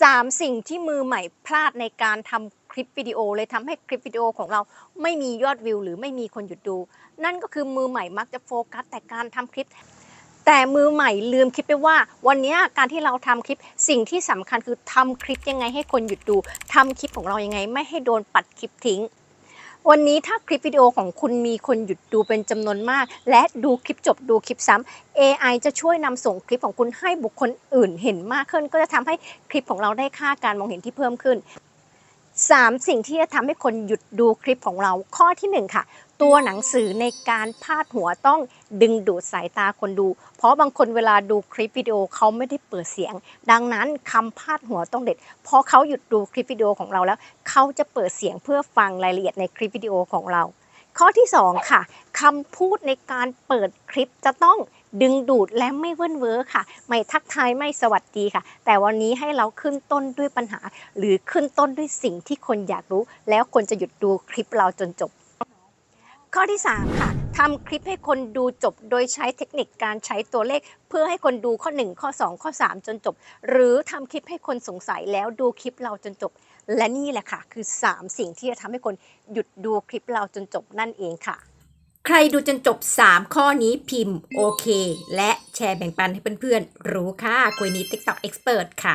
สามสิ่งที่มือใหม่พลาดในการทำคลิปวิดีโอเลยทำให้คลิปวิดีโอของเราไม่มียอดวิว หรือไม่มีคนหยุดดู นั่นก็คือมือใหม่มักจะโฟกัสแต่การทำคลิป แต่มือใหม่ลืมคิดไปว่า วันนี้การที่เราทำคลิปสิ่งที่สำคัญคือทำคลิปยังไงให้คนหยุดดูทำคลิปของเรายังไง ไม่ให้โดนปัดคลิปทิ้ง วันนี้ถ้าคลิปวิดีโอของคุณมีคนหยุดดูเป็นจำนวนมาก และดูคลิปจบดูคลิปซ้ำ AI จะช่วยนำส่งคลิปของคุณให้บุคคลอื่นเห็นมากขึ้น ก็จะทำให้คลิปของเราได้ค่าการมองเห็นที่เพิ่มขึ้น 3 สิ่งที่จะทำให้คนหยุดดูคลิปของเรา ข้อทีหนึ่1 ค่ะ ตัวหนังสือในการพาดหัวต้องดึงดูดสายตาคนดู เพราะบางคนเวลาดูคลิปวิดีโอเขาไม่ได้เปิดเสียง ดังนั้นคำพาดหัวต้องเด็ด พอเขาหยุดดูคลิปวิดีโอของเราแล้ว เขาจะเปิดเสียงเพื่อฟังรายละเอียดในคลิปวิดีโอของเรา ข้อที่ 2 ค่ะคำพูดในการเปิดคลิปจะต้อง ดึงดูดและไม่เวิ้นเว้อค่ะ ไม่ทักทายไม่สวัสดีค่ะ แต่วันนี้ให้เราขึ้นต้นด้วยปัญหา หรือขึ้นต้นด้วยสิ่งที่คนอยากรู้ แล้วคนจะหยุดดูคลิปเราจนจบ ข้อที่ 3 ค่ะทำคลิปให้คนดูจบโดยใช้เทคนิคการใช้ตัวเลข เพื่อให้คนดูข้อ 1 ข้อ 2 ข้อ 3 จนจบ หรือทำคลิปให้คนสงสัยแล้วดูคลิปเราจนจบ และนี่แหละค่ะ คือ 3 สิ่งที่จะทำให้คนหยุดดูคลิปเราจนจบนั่นเองค่ะ ใครดูจนจบ 3 ข้อนี้พิมพ์โอเค และแชร์แบ่งปันให้เพื่อนๆรู้ค่ะคุยนี้ TikTok Expert ค่ะ